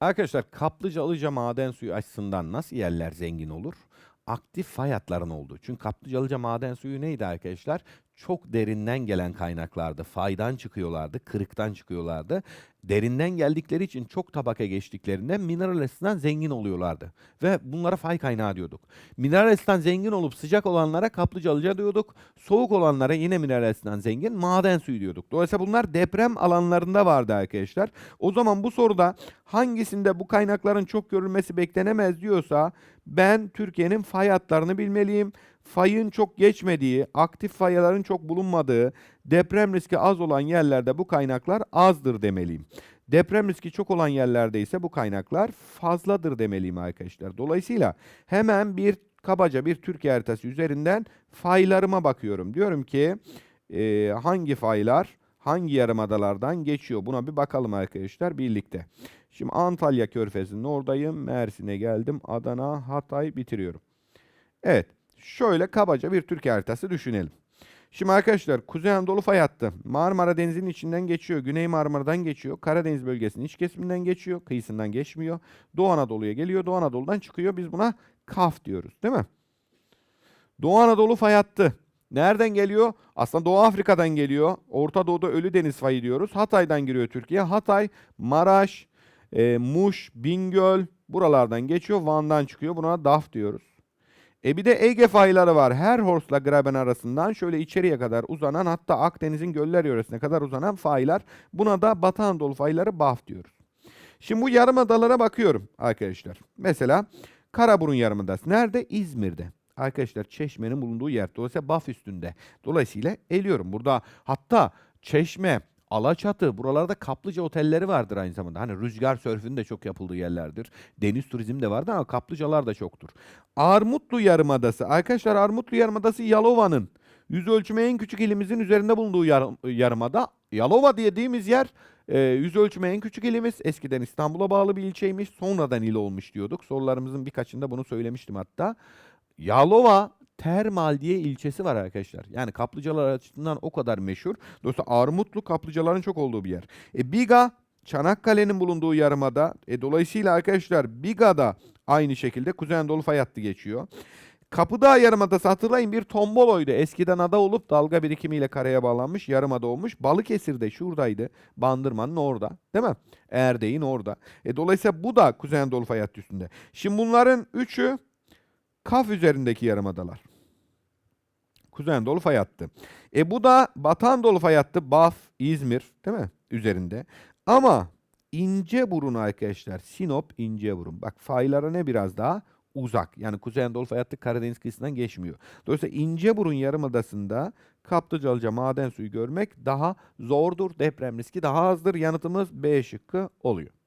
Arkadaşlar Kaplıcalıca maden suyu açısından nasıl yerler zengin olur? Aktif fay hatların olduğu. Çünkü Kaplıcalıca maden suyu neydi arkadaşlar? Çok derinden gelen kaynaklardı. Faydan çıkıyorlardı, kırıktan çıkıyorlardı. Derinden geldikleri için çok tabaka geçtiklerinde mineral açısından zengin oluyorlardı. Ve bunlara fay kaynağı diyorduk. Mineral açısından zengin olup sıcak olanlara Kaplıcalıca diyorduk. Soğuk olanlara yine mineral açısından zengin maden suyu diyorduk. Dolayısıyla bunlar deprem alanlarında vardı arkadaşlar. O zaman bu soruda hangisinde bu kaynakların çok görülmesi beklenemez diyorsa ben Türkiye'nin fay hatlarını bilmeliyim. Fayın çok geçmediği, aktif fayların çok bulunmadığı, deprem riski az olan yerlerde bu kaynaklar azdır demeliyim. Deprem riski çok olan yerlerde ise bu kaynaklar fazladır demeliyim arkadaşlar. Dolayısıyla hemen bir kabaca bir Türkiye haritası üzerinden faylarıma bakıyorum. Diyorum ki e, hangi faylar hangi yarımadalardan geçiyor? Buna bir bakalım arkadaşlar birlikte. Şimdi Antalya Körfezi'nin oradayım. Mersin'e geldim. Adana, Hatay bitiriyorum. Evet. Şöyle kabaca bir Türkiye haritası düşünelim. Şimdi arkadaşlar Kuzey Anadolu fay hattı Marmara Denizi'nin içinden geçiyor. Güney Marmara'dan geçiyor. Karadeniz bölgesinin iç kesiminden geçiyor. Kıyısından geçmiyor. Doğu Anadolu'ya geliyor. Doğu Anadolu'dan çıkıyor. Biz buna kaf diyoruz değil mi? Doğu Anadolu fay hattı. Nereden geliyor? Aslında Doğu Afrika'dan geliyor. Orta Doğu'da Ölü Deniz fayı diyoruz. Hatay'dan giriyor Türkiye. Hatay, Maraş, e, Muş, Bingöl buralardan geçiyor. Van'dan çıkıyor. Buna DAF diyoruz. E bir de Ege fayları var. Her Hors'la Graben arasından şöyle içeriye kadar uzanan hatta Akdeniz'in göller yöresine kadar uzanan faylar. Buna da Batı Anadolu fayları BAF diyoruz. Şimdi bu yarımadalara bakıyorum arkadaşlar. Mesela Karaburun Yarımadası nerede? İzmir'de. Arkadaşlar Çeşme'nin bulunduğu yer. Dolayısıyla BAF üstünde. Dolayısıyla eliyorum. Burada hatta Çeşme, Alaçatı buralarda kaplıca otelleri vardır aynı zamanda. Hani rüzgar sörfünün de çok yapıldığı yerlerdir. Deniz turizmi de vardır ama kaplıcalar da çoktur. Armutlu Yarımadası. Arkadaşlar Armutlu Yarımadası Yalova'nın yüz ölçümü en küçük ilimizin üzerinde bulunduğu yar- yarımada. Yalova dediğimiz yer e, yüz ölçümü en küçük ilimiz. Eskiden İstanbul'a bağlı bir ilçeymiş. Sonradan il olmuş diyorduk. Sorularımızın birkaçında bunu söylemiştim hatta. Yalova Termal diye ilçesi var arkadaşlar. Yani kaplıcalar açısından o kadar meşhur. Dolayısıyla Armutlu kaplıcaların çok olduğu bir yer. E, Biga Çanakkale'nin bulunduğu yarımada. E, dolayısıyla arkadaşlar Biga'da aynı şekilde Kuzey Anadolu fay geçiyor. Kapıdağ Yarımadası hatırlayın bir tomboloydu. Eskiden ada olup dalga birikimiyle karaya bağlanmış yarımada olmuş. Balıkesir'de şuradaydı. Bandırma'nın orada. Değil mi? Erdek'in orada. E, dolayısıyla bu da Kuzey Anadolu fay üstünde. Şimdi bunların üçü Kaf üzerindeki yarımadalar. Kuzey Anadolu fay hattı. E bu da Batı Anadolu fay hattı. Baf, İzmir değil mi? Üzerinde. Ama İnceburun arkadaşlar. Sinop, İnceburun. Bak faylara ne biraz daha uzak. Yani Kuzey Anadolu fay hattı Karadeniz kıyısından geçmiyor. Dolayısıyla İnceburun Yarımadası'nda Kaplıcalıca maden suyu görmek daha zordur. Deprem riski daha azdır. Yanıtımız B şıkkı oluyor.